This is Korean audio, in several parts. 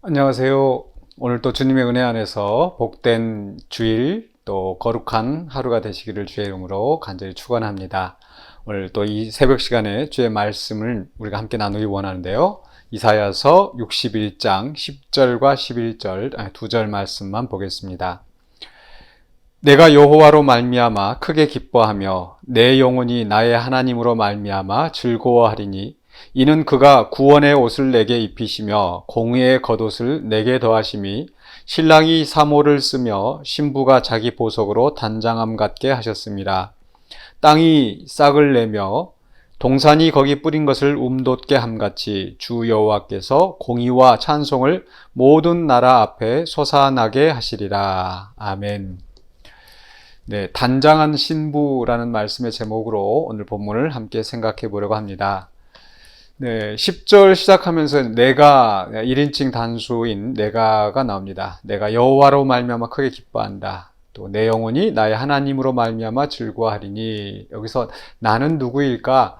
안녕하세요. 오늘 또 주님의 은혜 안에서 복된 주일 또 거룩한 하루가 되시기를 주의 이름으로 간절히 축원합니다. 오늘 또 이 새벽 시간에 주의 말씀을 우리가 함께 나누기 원하는데요. 이사야서 61장 10절과 11절 두절 말씀만 보겠습니다. 내가 여호와로 말미암아 크게 기뻐하며 내 영혼이 나의 하나님으로 말미암아 즐거워하리니 이는 그가 구원의 옷을 내게 입히시며 공의의 겉옷을 내게 더하심이 신랑이 사모를 쓰며 신부가 자기 보석으로 단장함 같게 하셨습니다. 땅이 싹을 내며 동산이 거기 뿌린 것을 움돋게 함같이 주 여호와께서 공의와 찬송을 모든 나라 앞에 솟아나게 하시리라. 아멘. 네, 단장한 신부라는 말씀의 제목으로 오늘 본문을 함께 생각해 보려고 합니다. 네, 10절 시작하면서 내가 1인칭 단수인 내가가 나옵니다. 내가 여호와로 말미암아 크게 기뻐한다. 또 내 영혼이 나의 하나님으로 말미암아 즐거워하리니 여기서 나는 누구일까?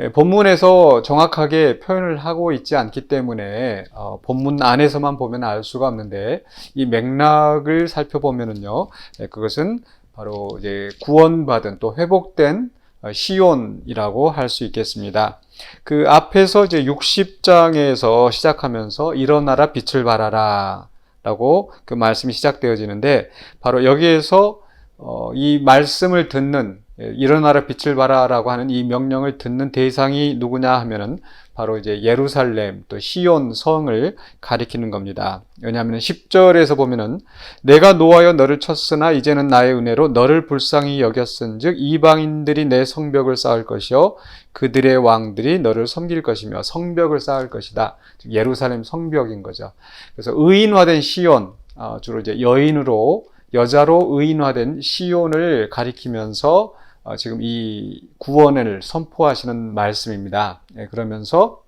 예, 본문에서 정확하게 표현을 하고 있지 않기 때문에 어, 본문 안에서만 보면 알 수가 없는데 이 맥락을 살펴보면은요, 예, 그것은 바로 이제 구원받은 또 회복된 어, 시온이라고 할 수 있겠습니다. 그 앞에서 이제 60장에서 시작하면서 일어나라 빛을 발하라 라고 그 말씀이 시작되어지는데 바로 여기에서 어, 이 말씀을 듣는 예, 일어나라 빛을 발하라고 하는 이 명령을 듣는 대상이 누구냐 하면은 바로 이제 예루살렘 또 시온 성을 가리키는 겁니다. 왜냐하면 10절에서 보면은 내가 노하여 너를 쳤으나 이제는 나의 은혜로 너를 불쌍히 여겼은즉 이방인들이 내 성벽을 쌓을 것이요 그들의 왕들이 너를 섬길 것이며 성벽을 쌓을 것이다. 즉 예루살렘 성벽인 거죠. 그래서 의인화된 시온 어, 주로 이제 여인으로 여자로 의인화된 시온을 가리키면서 어, 지금 이 구원을 선포하시는 말씀입니다. 예, 그러면서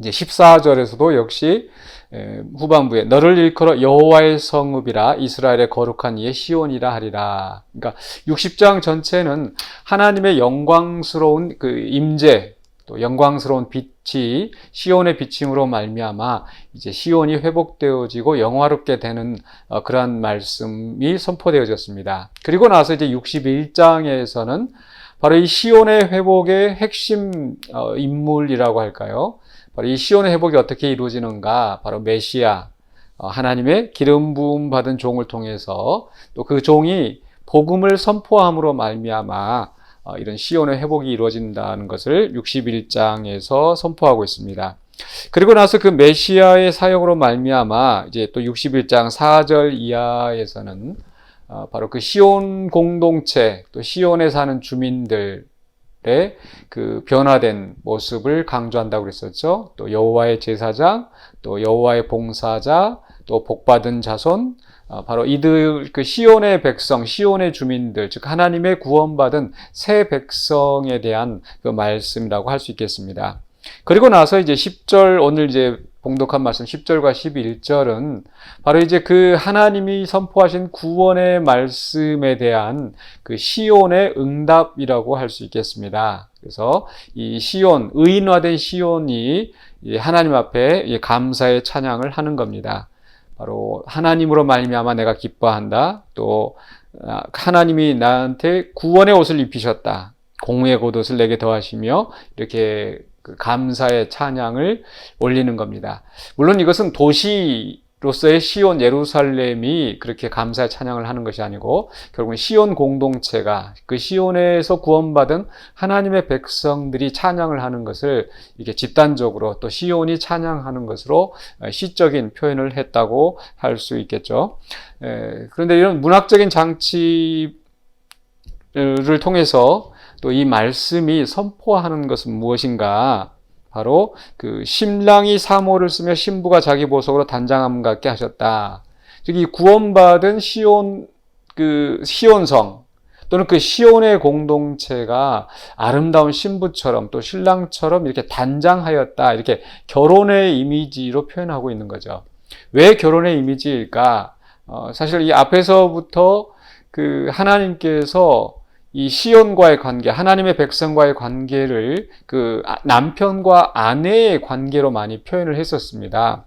이제 14절에서도 역시 예, 후반부에 너를 일컬어 여호와의 성읍이라 이스라엘의 거룩한 이의 시온이라 하리라. 그러니까 60장 전체는 하나님의 영광스러운 그 임재 또 영광스러운 빛이 시온의 비침으로 말미암아 이제 시온이 회복되어지고 영화롭게 되는 어, 그러한 말씀이 선포되어졌습니다. 그리고 나서 이제 61장에서는 바로 이 시온의 회복의 핵심 어, 인물이라고 할까요? 바로 이 시온의 회복이 어떻게 이루어지는가? 바로 메시아 어, 하나님의 기름 부음 받은 종을 통해서 또 그 종이 복음을 선포함으로 말미암아 어, 이런 시온의 회복이 이루어진다는 것을 61장에서 선포하고 있습니다. 그리고 나서 그 메시아의 사역으로 말미암아 이제 또 61장 4절 이하에서는 어, 바로 그 시온 공동체 또 시온에 사는 주민들의 그 변화된 모습을 강조한다고 그랬었죠. 또 여호와의 제사장, 또 여호와의 봉사자, 또 복받은 자손, 어, 바로 이들 그 시온의 백성, 시온의 주민들, 즉 하나님의 구원받은 새 백성에 대한 그 말씀이라고 할 수 있겠습니다. 그리고 나서 이제 10절 오늘 이제 봉독한 말씀 10절과 11절은 바로 이제 그 하나님이 선포하신 구원의 말씀에 대한 그 시온의 응답이라고 할 수 있겠습니다. 그래서 이 시온, 의인화된 시온이 하나님 앞에 감사의 찬양을 하는 겁니다. 바로 하나님으로 말미암아 내가 기뻐한다. 또 아, 하나님이 나한테 구원의 옷을 입히셨다. 공의 겉옷을 내게 더하시며 이렇게 그 감사의 찬양을 올리는 겁니다. 물론 이것은 도시 로서의 시온 예루살렘이 그렇게 감사의 찬양을 하는 것이 아니고 결국은 시온 공동체가 그 시온에서 구원받은 하나님의 백성들이 찬양을 하는 것을 이게 집단적으로 또 시온이 찬양하는 것으로 시적인 표현을 했다고 할 수 있겠죠. 그런데 이런 문학적인 장치 를 통해서 또 이 말씀이 선포하는 것은 무엇인가? 바로 그 신랑이 사모를 쓰며 신부가 자기 보석으로 단장함 같게 하셨다. 즉 이 구원받은 시온 그 시온성 또는 그 시온의 공동체가 아름다운 신부처럼 또 신랑처럼 이렇게 단장하였다. 이렇게 결혼의 이미지로 표현하고 있는 거죠. 왜 결혼의 이미지일까? 어, 사실 이 앞에서부터 그 하나님께서 이 시온과의 관계, 하나님의 백성과의 관계를 그 아, 남편과 아내의 관계로 많이 표현을 했었습니다.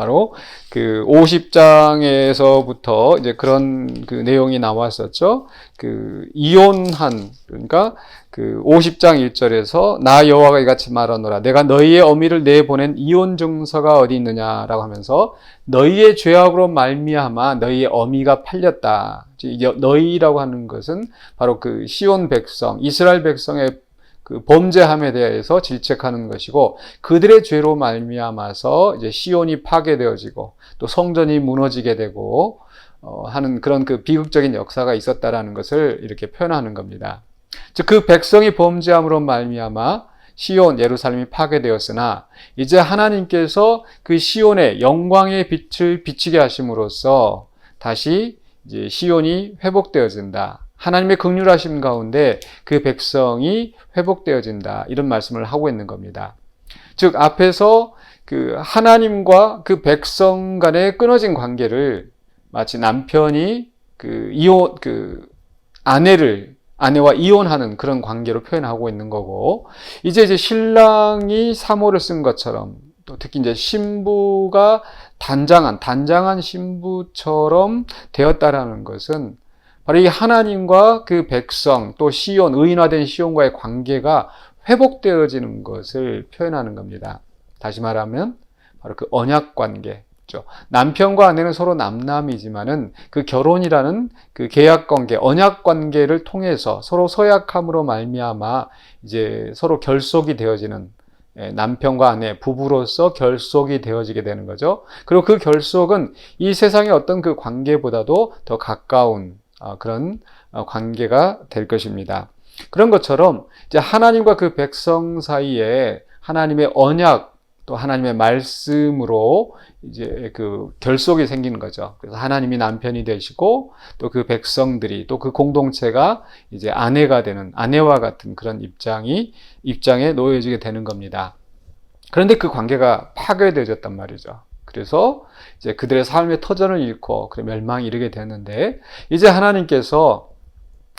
바로 그 50장에서부터 이제 그런 그 내용이 나왔었죠. 그 이혼한 그러니까 그 50장 1절에서 나 여호와가 이같이 말하노라 내가 너희의 어미를 내보낸 이혼 증서가 어디 있느냐라고 하면서 너희의 죄악으로 말미암아 너희의 어미가 팔렸다. 너희라고 하는 것은 바로 그 시온 백성, 이스라엘 백성의 그 범죄함에 대해서 질책하는 것이고 그들의 죄로 말미암아서 이제 시온이 파괴되어지고 또 성전이 무너지게 되고 어, 하는 그런 그 비극적인 역사가 있었다라는 것을 이렇게 표현하는 겁니다. 즉 그 백성이 범죄함으로 말미암아 시온 예루살렘이 파괴되었으나 이제 하나님께서 그 시온의 영광의 빛을 비치게 하심으로써 다시 이제 시온이 회복되어진다. 하나님의 극률하심 가운데 그 백성이 회복되어진다. 이런 말씀을 하고 있는 겁니다. 즉 앞에서 그 하나님과 그 백성 간의 끊어진 관계를 마치 남편이 그 이혼 그 아내를 아내와 이혼하는 그런 관계로 표현하고 있는 거고 이제 이제 신랑이 사모를 쓴 것처럼 또 특히 이제 신부가 단장한 단장한 신부처럼 되었다라는 것은 바로 이 하나님과 그 백성 또 시온 의인화된 시온과의 관계가 회복되어지는 것을 표현하는 겁니다. 다시 말하면 바로 그 언약 관계. 남편과 아내는 서로 남남이지만은 그 결혼이라는 그 계약 관계, 언약 관계를 통해서 서로 서약함으로 말미암아 이제 서로 결속이 되어지는 예, 남편과 아내, 부부로서 결속이 되어지게 되는 거죠. 그리고 그 결속은 이 세상의 어떤 그 관계보다도 더 가까운 어, 그런 어, 관계가 될 것입니다. 그런 것처럼 이제 하나님과 그 백성 사이에 하나님의 언약 또 하나님의 말씀으로 이제 그 결속이 생기는 거죠. 그래서 하나님이 남편이 되시고 또 그 백성들이 또 그 공동체가 이제 아내가 되는 아내와 같은 그런 입장이 입장에 놓여지게 되는 겁니다. 그런데 그 관계가 파괴되어졌단 말이죠. 그래서 이제 그들의 삶의 터전을 잃고 그 멸망이 이르게 되는데 이제 하나님께서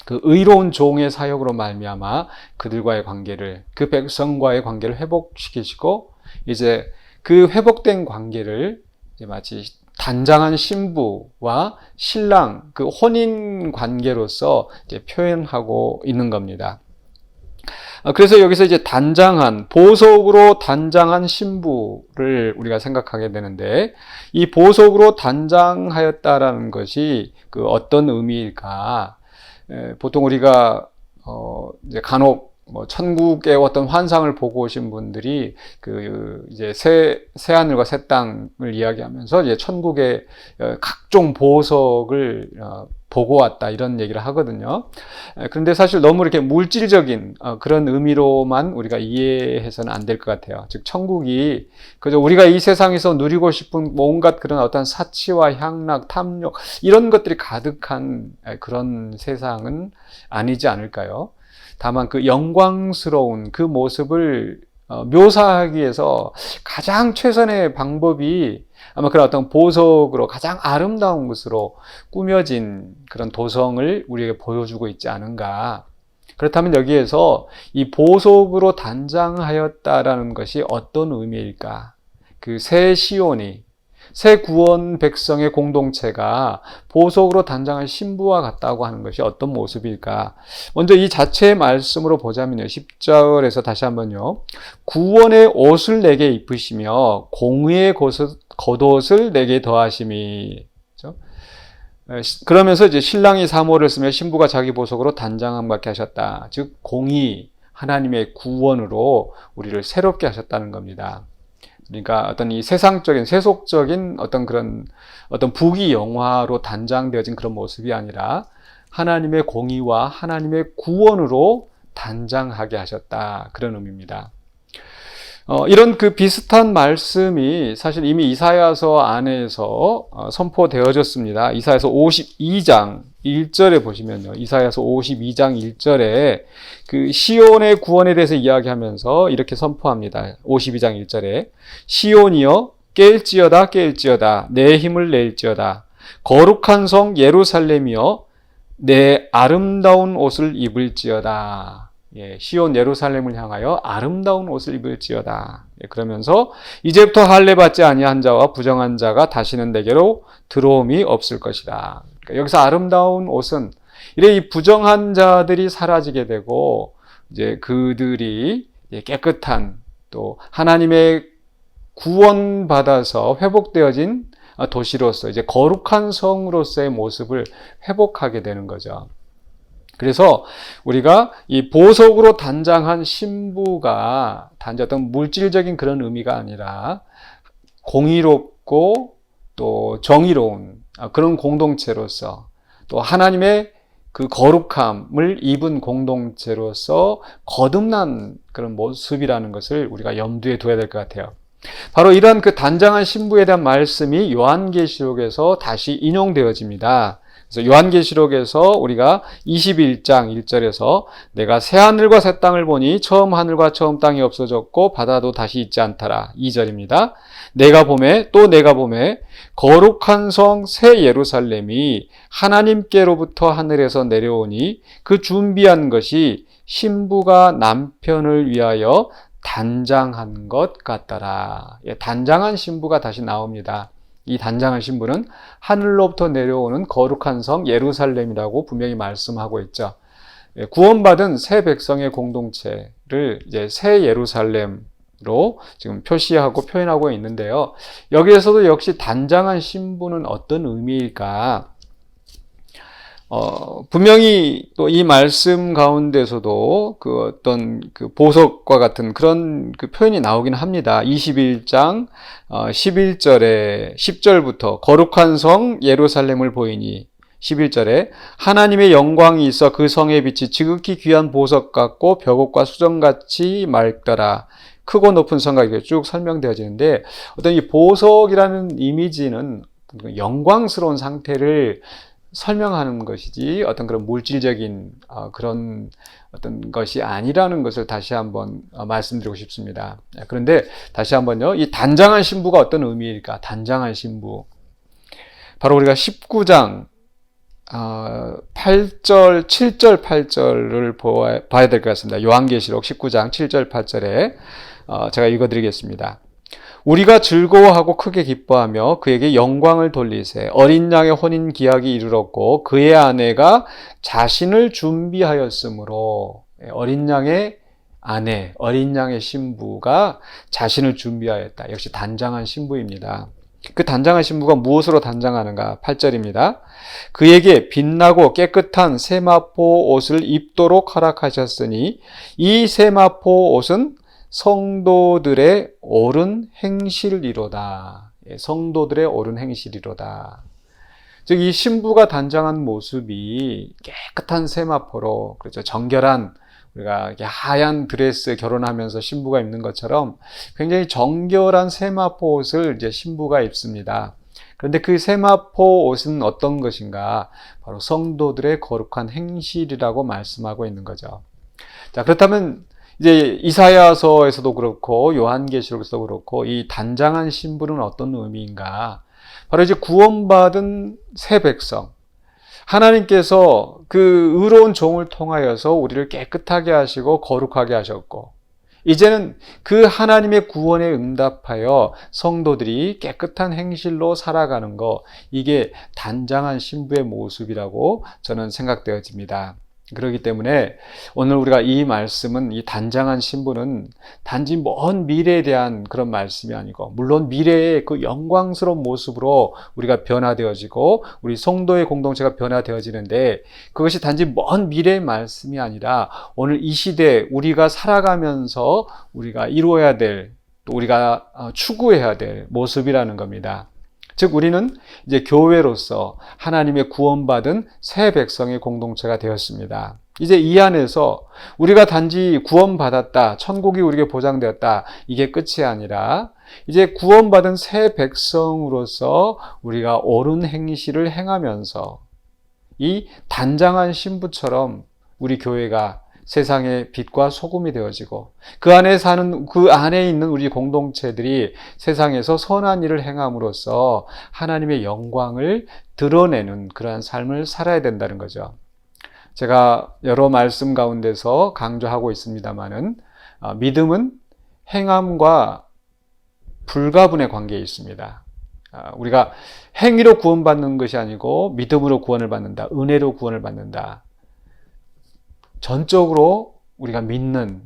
그 의로운 종의 사역으로 말미암아 그들과의 관계를 그 백성과의 관계를 회복시키시고 이제 그 회복된 관계를 이제 마치 단장한 신부와 신랑 그 혼인 관계로서 이제 표현하고 있는 겁니다. 아, 그래서 여기서 이제 단장한, 보석으로 단장한 신부를 우리가 생각하게 되는데, 이 보석으로 단장하였다라는 것이 그 어떤 의미일까? 보통 우리가, 어, 이제 간혹 뭐 천국의 어떤 환상을 보고 오신 분들이 그 이제 새, 새 하늘과 새 땅을 이야기하면서 이제 천국의 어, 각종 보석을 어, 보고 왔다 이런 얘기를 하거든요. 그런데 사실 너무 이렇게 물질적인 어, 그런 의미로만 우리가 이해해서는 안 될 것 같아요. 즉 천국이 그저 우리가 이 세상에서 누리고 싶은 온갖 그런 어떤 사치와 향락, 탐욕 이런 것들이 가득한 그런 세상은 아니지 않을까요? 다만 그 영광스러운 그 모습을 어, 묘사하기 위해서 가장 최선의 방법이 아마 그런 어떤 보석으로 가장 아름다운 것으로 꾸며진 그런 도성을 우리에게 보여주고 있지 않은가. 그렇다면 여기에서 이 보석으로 단장하였다라는 것이 어떤 의미일까? 그 새 시온이 새 구원 백성의 공동체가 보석으로 단장한 신부와 같다고 하는 것이 어떤 모습일까? 먼저 이 자체의 말씀으로 보자면요. 10절에서 다시 한번요. 구원의 옷을 내게 입으시며 공의의 겉옷을 내게 더하심이 그렇죠? 그러면서 이제 신랑이 사모를 쓰며 신부가 자기 보석으로 단장함 받게 하셨다. 즉 공의 하나님의 구원으로 우리를 새롭게 하셨다는 겁니다. 그러니까 어떤 이 세상적인 세속적인 어떤 그런 어떤 부귀 영화로 단장되어진 그런 모습이 아니라 하나님의 공의와 하나님의 구원으로 단장하게 하셨다 그런 의미입니다. 어, 이런 그 비슷한 말씀이 사실 이미 이사야서 안에서 어, 선포되어졌습니다. 이사야서 52장 1절에 보시면요. 이사야서 52장 1절에 그 시온의 구원에 대해서 이야기하면서 이렇게 선포합니다. 52장 1절에 시온이여 깰지어다 깰지어다 내 힘을 낼지어다 거룩한 성 예루살렘이여 내 아름다운 옷을 입을지어다 예, 시온 예루살렘을 향하여 아름다운 옷을 입을지어다. 예, 그러면서 이제부터 할례 받지 아니한 자와 부정한 자가 다시는 내게로 들어옴이 없을 것이다. 그러니까 여기서 아름다운 옷은 이래 이 부정한 자들이 사라지게 되고 이제 그들이 예, 깨끗한 또 하나님의 구원받아서 회복되어진 도시로서 이제 거룩한 성으로서의 모습을 회복하게 되는 거죠. 그래서 우리가 이 보석으로 단장한 신부가 단지 어떤 물질적인 그런 의미가 아니라 공의롭고 또 정의로운 그런 공동체로서 또 하나님의 그 거룩함을 입은 공동체로서 거듭난 그런 모습이라는 것을 우리가 염두에 둬야 될 것 같아요. 바로 이런 그 단장한 신부에 대한 말씀이 요한계시록에서 다시 인용되어집니다. 그래서 요한계시록에서 우리가 21장 1절에서 내가 새 하늘과 새 땅을 보니 처음 하늘과 처음 땅이 없어졌고 바다도 다시 있지 않더라. 2절입니다. 내가 봄에 또 내가 봄에 거룩한 성 새 예루살렘이 하나님께로부터 하늘에서 내려오니 그 준비한 것이 신부가 남편을 위하여 단장한 것 같더라. 예, 단장한 신부가 다시 나옵니다. 이 단장한 신부는 하늘로부터 내려오는 거룩한 성 예루살렘이라고 분명히 말씀하고 있죠. 예, 구원받은 새 백성의 공동체를 이제 새 예루살렘으로 지금 표시하고 표현하고 있는데요. 여기에서도 역시 단장한 신부는 어떤 의미일까? 어, 분명히 또 이 말씀 가운데서도 그 어떤 그 보석과 같은 그런 그 표현이 나오긴 합니다. 21장 어, 11절에 10절부터 거룩한 성 예루살렘을 보이니 11절에 하나님의 영광이 있어 그 성의 빛이 지극히 귀한 보석 같고 벽옥과 수정같이 맑더라. 크고 높은 성가 이렇게 쭉 설명되어지는데 어떤 이 보석이라는 이미지는 영광스러운 상태를 설명하는 것이지 어떤 그런 물질적인 어, 그런 어떤 것이 아니라는 것을 다시 한번 어, 말씀드리고 싶습니다. 네, 그런데 다시 한번요, 이 단장한 신부가 어떤 의미일까? 단장한 신부. 바로 우리가 19장 어, 8절, 7절, 8절을 봐야 될 것 같습니다. 요한계시록 19장 7절, 8절에 제가 읽어드리겠습니다. 우리가 즐거워하고 크게 기뻐하며 그에게 영광을 돌리세 어린 양의 혼인 기약이 이르렀고 그의 아내가 자신을 준비하였으므로 예, 어린 양의 아내, 어린 양의 신부가 자신을 준비하였다. 역시 단장한 신부입니다. 그 단장한 신부가 무엇으로 단장하는가? 8절입니다. 그에게 빛나고 깨끗한 세마포 옷을 입도록 허락하셨으니 이 세마포 옷은 성도들의 옳은 행실이로다. 예, 성도들의 옳은 행실이로다. 즉, 이 신부가 단장한 모습이 깨끗한 세마포로, 그렇죠. 정결한, 우리가 하얀 드레스 결혼하면서 신부가 입는 것처럼 굉장히 정결한 세마포 옷을 이제 신부가 입습니다. 그런데 그 세마포 옷은 어떤 것인가? 바로 성도들의 거룩한 행실이라고 말씀하고 있는 거죠. 자, 그렇다면 이제 이사야서에서도 그렇고 요한계시록에서도 그렇고 이 단장한 신부는 어떤 의미인가? 바로 이제 구원받은 새 백성. 하나님께서 그 의로운 종을 통하여서 우리를 깨끗하게 하시고 거룩하게 하셨고, 이제는 그 하나님의 구원에 응답하여 성도들이 깨끗한 행실로 살아가는 것, 이게 단장한 신부의 모습이라고 저는 생각되어집니다. 그렇기 때문에 오늘 우리가 이 말씀은 이 단장한 신부는 단지 먼 미래에 대한 그런 말씀이 아니고 물론 미래의 그 영광스러운 모습으로 우리가 변화되어지고 우리 성도의 공동체가 변화되어지는데 그것이 단지 먼 미래의 말씀이 아니라 오늘 이 시대 우리가 살아가면서 우리가 이루어야 될 또 우리가 어, 추구해야 될 모습이라는 겁니다. 즉 우리는 이제 교회로서 하나님의 구원받은 새 백성의 공동체가 되었습니다. 이제 이 안에서 우리가 단지 구원받았다, 천국이 우리에게 보장되었다, 이게 끝이 아니라 이제 구원받은 새 백성으로서 우리가 옳은 행실을 행하면서 이 단장한 신부처럼 우리 교회가 세상의 빛과 소금이 되어지고 그 안에 사는 그 안에 있는 우리 공동체들이 세상에서 선한 일을 행함으로써 하나님의 영광을 드러내는 그러한 삶을 살아야 된다는 거죠. 제가 여러 말씀 가운데서 강조하고 있습니다만은 아, 믿음은 행함과 불가분의 관계에 있습니다. 아, 우리가 행위로 구원받는 것이 아니고 믿음으로 구원을 받는다. 은혜로 구원을 받는다. 전적으로 우리가 믿는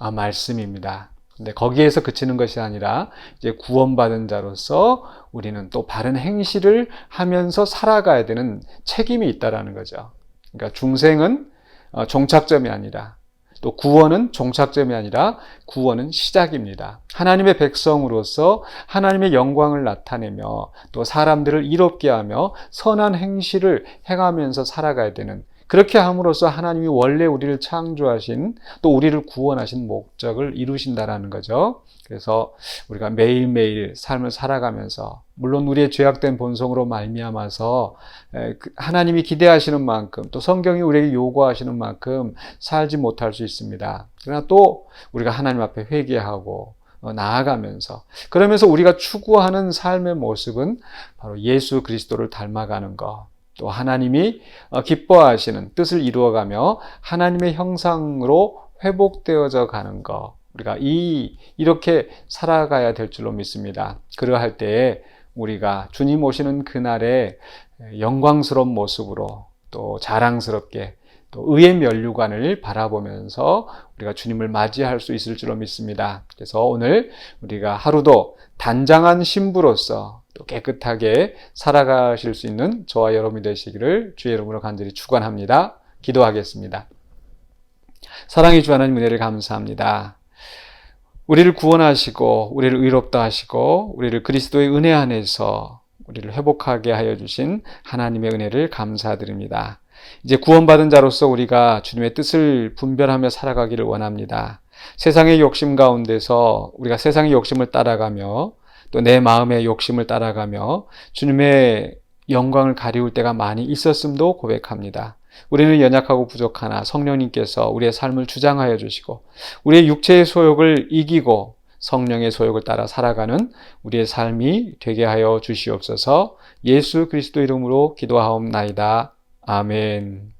아, 말씀입니다. 근데 거기에서 그치는 것이 아니라 이제 구원받은 자로서 우리는 또 바른 행실을 하면서 살아가야 되는 책임이 있다라는 거죠. 그러니까 중생은 어, 종착점이 아니라 또 구원은 종착점이 아니라 구원은 시작입니다. 하나님의 백성으로서 하나님의 영광을 나타내며 또 사람들을 이롭게 하며 선한 행실을 행하면서 살아가야 되는 그렇게 함으로써 하나님이 원래 우리를 창조하신 또 우리를 구원하신 목적을 이루신다라는 거죠. 그래서 우리가 매일매일 삶을 살아가면서 물론 우리의 죄악된 본성으로 말미암아서 그 하나님이 기대하시는 만큼 또 성경이 우리에게 요구하시는 만큼 살지 못할 수 있습니다. 그러나 또 우리가 하나님 앞에 회개하고 어, 나아가면서 그러면서 우리가 추구하는 삶의 모습은 바로 예수 그리스도를 닮아가는 것. 또 하나님이 어, 기뻐하시는 뜻을 이루어가며 하나님의 형상으로 회복되어져 가는 것. 우리가 이 이렇게 살아가야 될 줄로 믿습니다. 그러할 때에 우리가 주님 오시는 그날에 영광스러운 모습으로 또 자랑스럽게 또 의의 면류관을 바라보면서 우리가 주님을 맞이할 수 있을 줄로 믿습니다. 그래서 오늘 우리가 하루도 단장한 신부로서 또 깨끗하게 살아가실 수 있는 저와 여러분이 되시기를 주의 이름으로 간절히 축원합니다. 기도하겠습니다. 사랑의 주 하나님 은혜를 감사합니다. 우리를 구원하시고 우리를 의롭다 하시고 우리를 그리스도의 은혜 안에서 우리를 회복하게 하여 주신 하나님의 은혜를 감사드립니다. 이제 구원받은 자로서 우리가 주님의 뜻을 분별하며 살아가기를 원합니다. 세상의 욕심 가운데서 우리가 세상의 욕심을 따라가며 또 내 마음의 욕심을 따라가며 주님의 영광을 가리울 때가 많이 있었음도 고백합니다. 우리는 연약하고 부족하나 성령님께서 우리의 삶을 주장하여 주시고 우리의 육체의 소욕을 이기고 성령의 소욕을 따라 살아가는 우리의 삶이 되게 하여 주시옵소서 예수 그리스도 이름으로 기도하옵나이다. 아멘.